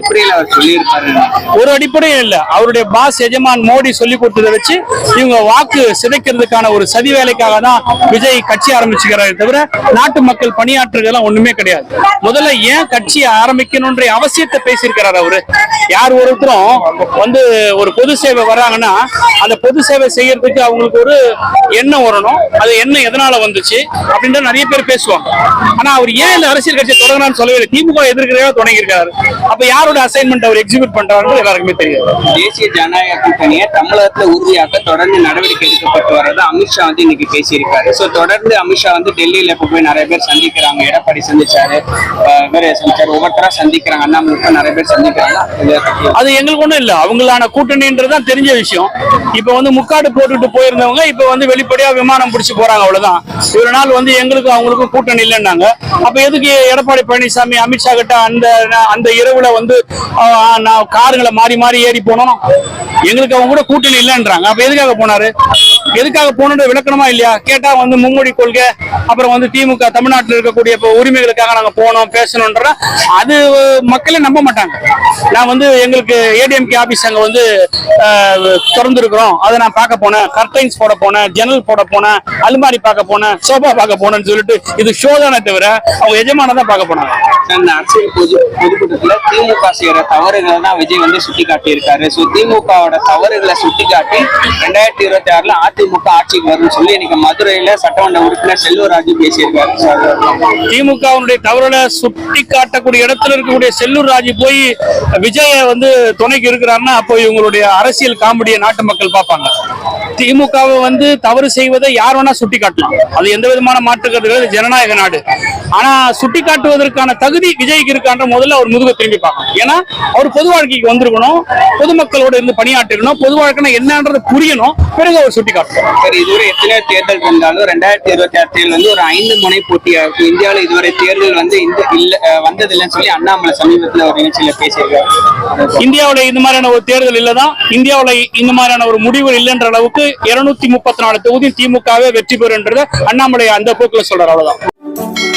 அடிப்படையில் அவர் சொல்லியிருப்பாரு ஒரு அடிப்படையும் இல்லை. அவருடைய பாஸ் எஜமான் மோடி சொல்லி கொடுத்ததை வச்சு இவங்க வாக்கு சிதைக்கிறதுக்கான ஒரு சதி வேலைக்காக தான் விஜய் கட்சி ஆரம்பிச்சுக்கிறாரு தவிர நாட்டு மக்கள் பணியாற்றுறதெல்லாம் ஒண்ணுமே கிடையாது. முதல்ல ஏன் கட்சி ஆரம்பிக்கணும்ன்ற அவசியத்தை பேசியிருக்கிறார் அவரு. யார் ஒருத்தரும் வந்து ஒரு பொது சேவை வராங்கன்னா அந்த பொது சேவை செய்யறதுக்கு அவங்களுக்கு ஒரு எண்ணம் வரணும். அது எண்ணம் எதனால வந்துச்சு அப்படின்ற நிறைய பேர் பேசுவாங்க. ஆனா அவர் ஏன் இந்த அரசியல் கட்சியை தொடங்கினான்னு சொல்லவே திமுக எதிர்க்கிறதா தொடங்கியிருக்காரு. அப்ப யார் யாரோட அசைன்மெண்ட் அவர் எக்ஸிக்யூட் பண்றாருன்னு எல்லாருக்குமே தெரியாது தேசிய ஜனநாயக கூட்டணியை தமிழகத்துல உறுதியாக்க தொடர்ந்து நடவடிக்கை எடுக்கப்பட்டு வர்றதை அமித்ஷா வந்து இன்னைக்கு பேசியிருக்காரு. சோ தொடர்ந்து அமித்ஷா வந்து டெல்லியில இப்ப போய் நிறைய பேர் சந்திக்கிறாங்க. எடப்பாடி சந்திச்சாரு. வேற சந்திச்சாரு? ஒவ்வொருத்தரா சந்திக்கிறாங்க. அண்ணாமலை நிறைய பேர் சந்திக்கிறாங்க அது எங்களுக்கு ஒண்ணும் இல்ல. அவங்களான கூட்டணின்றதுதான் தெரிஞ்ச விஷயம். இப்ப வந்து முக்காடு போட்டுட்டு போயிருந்தவங்க இப்ப வந்து வெளிப்படையா விமானம் பிடிச்சு போறாங்க அவ்வளவுதான். இவ்வளவு நாள் வந்து எங்களுக்கும் அவங்களுக்கும் கூட்டணி இல்லைன்னாங்க. அப்ப எதுக்கு எடப்பாடி பழனிசாமி அமித்ஷா கிட்ட அந்த அந்த இரவுல வந்து ஆஹ், நான் காருங்களை மாறி மாறி ஏறி போனோம். எங்களுக்கு அவங்க கூட கூட்டணி இல்லைன்றாங்க. அப்ப எதுக்காக போனாரு? எதுக்காக போனோட விளக்கணுமா இல்லையா? கேட்டா வந்து மும்மொழி கொள்கை அப்புறம் வந்து திமுக தமிழ்நாட்டில் இருக்கக்கூடிய உரிமைகளுக்காக நாங்க போனோம் பேசணும்ன்ற அது மக்களே நம்ப மாட்டாங்க. நான் வந்து எங்களுக்கு ஏடிஎம்கே ஆபீஸ் அங்க வந்து திறந்துருக்கிறோம். அதை நான் பார்க்க போனேன். கர்டைன்ஸ் போட போனேன் ஜன்னல் போட போனேன் அலுமாரி பார்க்க போனேன் சோபா பார்க்க போனேன்னு சொல்லிட்டு இது ஷோ தானே தவிர அவங்க எஜமான தான் பார்க்க போனாங்க. அரசியல் திமுக செய்யற தவறுகளை தான் விஜய் வந்து சுட்டி காட்டியிருக்காரு ஸோ திமுகவோட தவறுகளை சுட்டி காட்டி ரெண்டாயிரத்தி இருபத்தி ஆறுல அதிமுக ஆட்சிக்கு வரும்னு சொல்லி இன்னைக்கு மதுரையில சட்டமன்ற உறுப்பினர் செல்வராஜு பேசியிருக்காரு. திமுகவுடைய தவறுகளை சுட்டி காட்டக்கூடிய இடத்துல இருக்கக்கூடிய செல்லூர் ராஜு போய் விஜய வந்து துணைக்கு இருக்கிறாருன்னா அப்போ இவங்களுடைய அரசியல் காமெடியை நாட்டு மக்கள் பார்ப்பாங்க. திமுகவை வந்து தவறு செய்வதை யார் வேணா சுட்டி காட்டலாம் அது எந்த விதமான மாற்றுக்கிறது கிடையாது, ஜனநாயக நாடு. ஆனா சுட்டி காட்டுவதற்கான தகுதி விஜய்க்கு இருக்கான்ற முதல்ல அவர் முதுக திரும்பி பார்க்கணும். ஏன்னா அவர் பொது வாழ்க்கைக்கு வந்திருக்கணும் பொதுமக்களோட இருந்து பணியாற்றிருக்கணும் பொது வாழ்க்கைனா என்னன்றது புரியணும் பிறகு அவர் சுட்டி காட்டணும் சரி இதுவரை எத்தனையோ தேர்தல் இருந்தாலும் ரெண்டாயிரத்தி இருபத்தி ஆறு தேர்தல் வந்து ஒரு ஐந்து முனை போட்டியா இருக்கு இந்தியாவில் இதுவரை தேர்தல் வந்து இந்த இல்ல வந்ததில்லைன்னு சொல்லி அண்ணாமலை சமீபத்துல ஒரு நிகழ்ச்சியில பேசியிருக்காரு. இந்தியாவுல இந்த மாதிரியான ஒரு தேர்தல் இல்லதான் இந்தியாவுல இந்த மாதிரியான ஒரு முடிவு இல்லைன்ற அளவுக்கு இருநூத்தி முப்பத்தி நாலு தொகுதி திமுகவே வெற்றி பெறுன்றத அண்ணாமலை அந்த போக்குல சொல்றாரு அவ்வளவுதான்.